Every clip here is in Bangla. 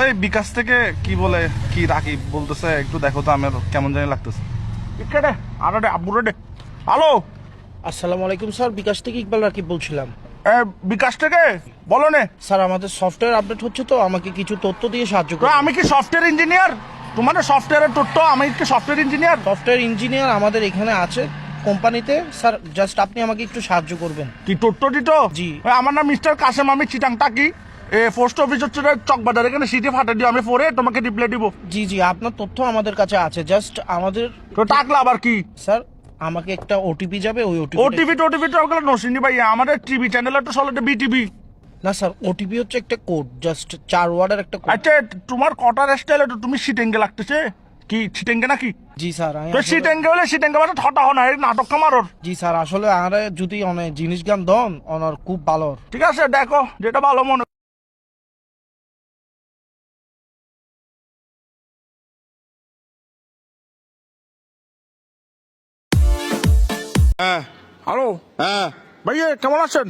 ওই বিকাশ থেকে কি বলে কি রাখি বলতেছে একটু দেখো তো আমার কেমন জানি লাগতেছে। কেটে আরে ডে আব্বুরে ডে হ্যালো? আসসালামু আলাইকুম স্যার বিকাশ থেকে ইকবাল রাকিব বলছিলাম। এ, বিকাশ থেকে? বলো নে। স্যার আমাদের সফটওয়্যার আপডেট হচ্ছে তো আমাকে কিছু তথ্য দিয়ে সাহায্য তো করুন। আমি কি সফটওয়্যার ইঞ্জিনিয়ার? তোমার সফটওয়্যারের টোট্টো আমি কি সফটওয়্যার ইঞ্জিনিয়ার? সফটওয়্যার ইঞ্জিনিয়ার আমাদের এখানে আছে কোম্পানিতে। স্যার জাস্ট আপনি আমাকে একটু সাহায্য করবেন। কি টোট্টো টিটো জি। আমার নাম মিস্টার কাসেম আমি চিটাং টাকি এ পোস্ট অফিস হচ্ছে চকবাজার। এখানে সিটি ফাটা দিও আমি পরে তোমাকে রিপ্লাই দিব। জি জি আপনার তথ্য আমাদের কাছে আছে। জাস্ট আমাদের তো টাকলা আবার কি? স্যার আমাকে একটা ওটিপি যাবে ওই ওটিপি ওটিভি টোটিভি তো ওগুলো নসিনি ভাই আমাদের টিভি চ্যানেল তো চলে বিটিভি না স্যার ওটিপি হচ্ছে একটা কোড জাস্ট চার ওয়ার্ডের একটা কোড আচ্ছা তোমার কটার স্টাইল তো তুমি সিটেঙ্গে লাগতেছে? কি সিটেঙ্গে নাকি? জি স্যার তো সিটেঙ্গে হলে সিটেঙ্গে মানে ঠটা হন এই নাটক কামারর। জি স্যার আসলে আরে যদি অনেক জিনিস গান দন অনার খুব ভালো। ঠিক আছে দেখো যেটা ভালো মনে হ্যাঁ। হ্যালো? হ্যাঁ। ভাইয়া কেমন আছেন?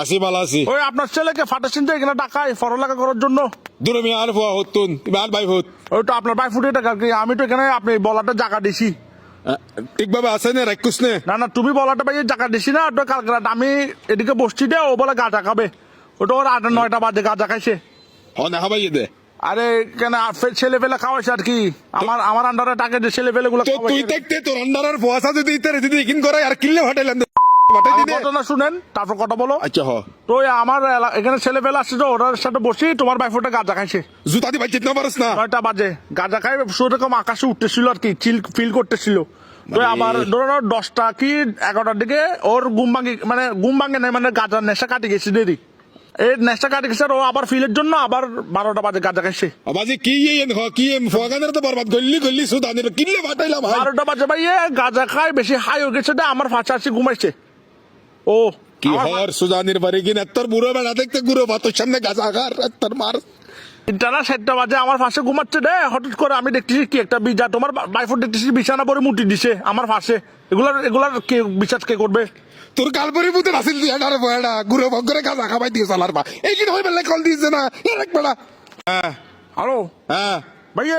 আছি ভালো আছি। ওই আপনার ছেলেকে ফাটাচ্ছেন যে এখানে টাকায় পড়ালেখা করার জন্য। দূরে আমি আর ফুয়া হতুন আর ভাই হত ওই তো আপনার ভাই ফুটে টাকা কি আমি তো এখানে আপনি বলাটা জায়গা দিছি। ঠিকভাবে আছে নে রাক্ষুস নে। না না তুমি বলাটা ভাই জায়গা দিছি না তো কালকে রাত আমি এদিকে বসছি দে ও বলে গাঁজা খাবে ওটা ওর আট নয়টা বাজে গাঁজা খাইছে হ না খাবাই দে। আরে কেন ছেলে পেলে খাওয়াইছে আর কি? আমার আমার আন্ডারে টাকা যে ছেলে পেলে গুলো তুই দেখতে তোর আন্ডারের ফুয়াশা যদি ইতারে যদি ইকিন করে আর কিল্লে ফাটাইলেন ফাটাই দিদে ঘটনা শুনেন তারপর কথা বলো। আচ্ছা হ। তো আমার এখানে ছেলে পেলে আসছে তো ওটার সাথে বসি তোমার ভাই ফুটে গাঁজা খাইছে। জুতা দি বাইচিত না পারস না। নয়টা বাজে গাঁজা খাই সেরকম আকাশে উঠতেছিল আর কি চিল ফিল করতেছিল। তো মানে- আবার ধরো দশটা কি এগারোটার দিকে ওর ঘুম ভাঙি মানে ঘুম ভাঙে নাই মানে গাঁজার নেশা কাটি গেছে দেরি। এই নেশা কাটি গেছে ও আবার ফিলের জন্য আবার বারোটা বাজে গাঁজা খাইছে বাজি কি কি এম ফুয়া তো বরবাদ গল্লি গল্লি সুদানির কিনলে ফাটাইলাম ভাই বারোটা বাজে ভাই এ গাঁজা খাই বেশি হাই হয়ে গেছে দে আমার ফাঁসা আসি ঘুমাইছে। ও কি হর সুদানির বাড়ি কিনা তোর বুড়ো বেড়া দেখতে গুড়ো ভাত সামনে গাছ খার তোর মার। তিনটা সাতটা বাজে আমার পাশে ঘুমাচ্ছে রে। হঠাৎ করে আমি দেখতেছি কি একটা বিজা। তোমার বাইফোর দেখতেছি বিছানা পরে মুটি দিছে আমার পাশে এগুলার এগুলার কে বিশ্বাস কে করবে? তোর কালপরি বুতে আসিল দিয়ে ডারে বয়ডা গুরো বগরে গাজা খাবাই দিয়ে চালার বা এই কি হইবে বেলে কল দিছে না? এক হ্যাঁ। হ্যালো? হ্যাঁ। ভাইয়া